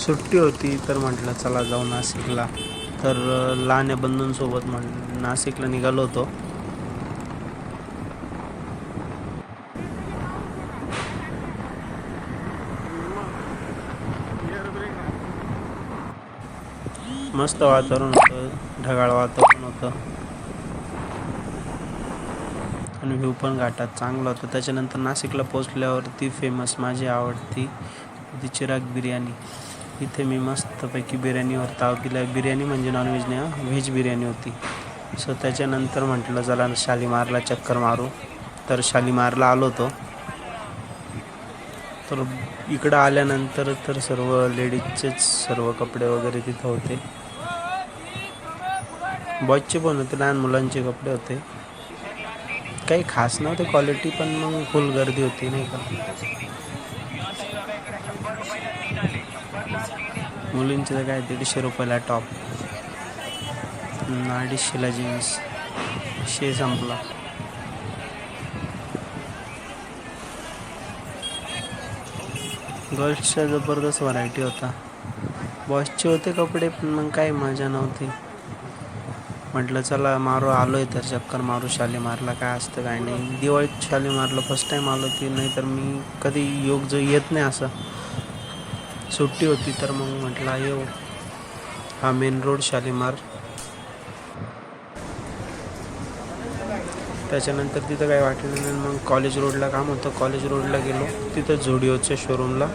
सुट्टी होती तर म्हटलं चला जाऊ नाशिकला. तर लहान लहान्या बंधूंसोबत म्हण नाशिकला निघालो होतो. मस्त वातावरण होतं ढगाळ वातावरण होतं. आणि व्ह्यू पण घाटात चांगला होता. त्याच्यानंतर नाशिकला पोचल्यावरती फेमस माझी आवडती ती चिराग बिर्याणी. इथे मी मस्तपैकी बिर्याणीवर ताव केला बिर्याणी म्हणजे नॉनव्हेज नाही व्हेज बिर्याणी होती. सो त्याच्यानंतर म्हटलं चला शालीमारला चक्कर मारू. तर शालीमारला आलो होतो. तर इकडं आल्यानंतर तर सर्व लेडीजचेच सर्व कपडे वगैरे तिथं होते. बॉयजचे पण होते लहान मुलांचे कपडे होते. काही खास नव्हते क्वालिटी पण मग फुल गर्दी होती नाही का? मुलींचे तर काय दीडशे रुपयाला टॉप अडीचशेला जीन्स शे संपला. गर्ल्सच्या जबरदस्त व्हरायटी होता. बॉसचे होते कपडे पण मग काय मजा नव्हती. म्हटलं चला मारू आलो आहे तर चक्कर मारू शालीमारला काय असतं काय नाही. दिवाळीत शालीमारला फर्स्ट टाईम आलो ती नाही तर मी कधी योग जो येत नाही असं. सुट्टी होती तर मग म्हटलं येऊ हा मेन रोड शालीमार. त्याच्यानंतर तिथं काही वाटलं नाही. मग कॉलेज रोडला काम होतं. कॉलेज रोडला गेलो. तिथं झुडिओच्या शोरूमला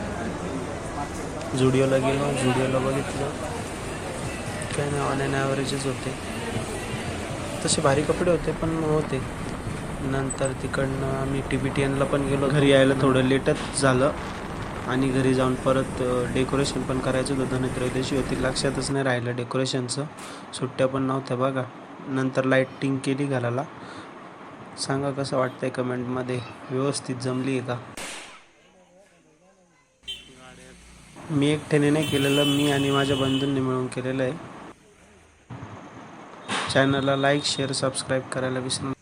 झुडिओला गेलो. झुडिओला बघितलं. काय नाही ऑन अँड होते. तसे भारी कपडे होते पण होते. नंतर तिकडनं आम्ही टी बी टी एनला पण गेलो घरी यायला थोडं लेटच झालं. आणि घरी जाऊन परत डेकोरेशन पण करायचं होतं. धनत्रयोदशी होती. लक्षातच नाही राहिलं डेकोरेशनचं सुट्ट्या पण नव्हत्या बघा. नंतर लाईटिंग केली घालायला सांगा कसं वाटतंय कमेंटमध्ये व्यवस्थित जमली आहे का? मी एकट्याने नाही केलेलं. मी आणि माझ्या बंधूंनी मिळून केलेलं आहे. चॅनलला लाईक शेअर सबस्क्राईब करायला विसरू